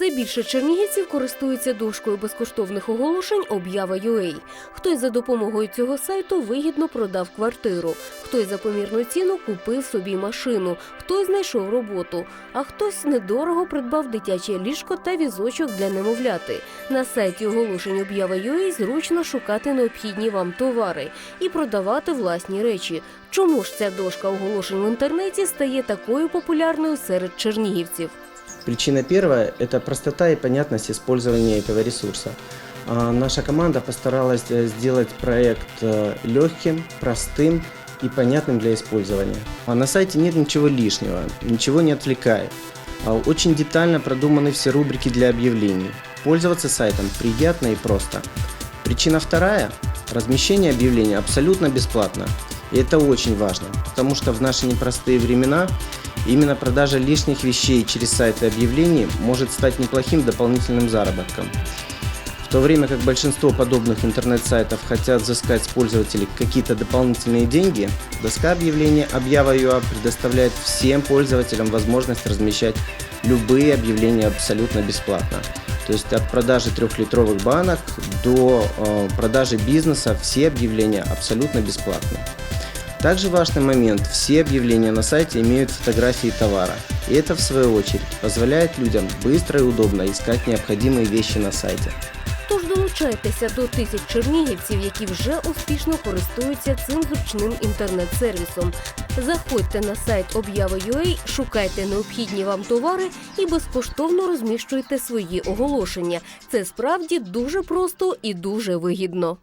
Все більше чернігівців користуються дошкою безкоштовних оголошень Об'ява.ua. Хтось за допомогою цього сайту вигідно продав квартиру, хтось за помірну ціну купив собі машину, хтось знайшов роботу, а хтось недорого придбав дитяче ліжко та візочок для немовляти. На сайті оголошень Об'ява.ua зручно шукати необхідні вам товари і продавати власні речі. Чому ж ця дошка оголошень в інтернеті стає такою популярною серед чернігівців? Причина первая – это простота и понятность использования этого ресурса. А, Наша команда постаралась э, сделать проект э, легким, простым и понятным для использования. А На сайте нет ничего лишнего, ничего не отвлекает. А, Очень детально продуманы все рубрики для объявлений. Пользоваться сайтом приятно и просто. Причина вторая – размещение объявлений абсолютно бесплатно. И это очень важно, потому что в наши непростые времена именно продажа лишних вещей через сайты объявлений может стать неплохим дополнительным заработком. В то время как большинство подобных интернет-сайтов хотят взыскать с пользователей какие-то дополнительные деньги, доска объявления Объява.ua предоставляет всем пользователям возможность размещать любые объявления абсолютно бесплатно. То есть от продажи трехлитровых банок до э, продажи бизнеса все объявления абсолютно бесплатны. Также важный момент, все объявления на сайте имеют фотографии товара. И это в свою очередь позволяет людям быстро и удобно искать необходимые вещи на сайте. Тож долучайтеся до тисяч чернігівців, які вже успішно користуються цим зручним інтернет-сервісом. Заходьте на сайт об'яви.ua, шукайте необхідні вам товари і безкоштовно розміщуйте свої оголошення. Це справді дуже просто і дуже вигідно.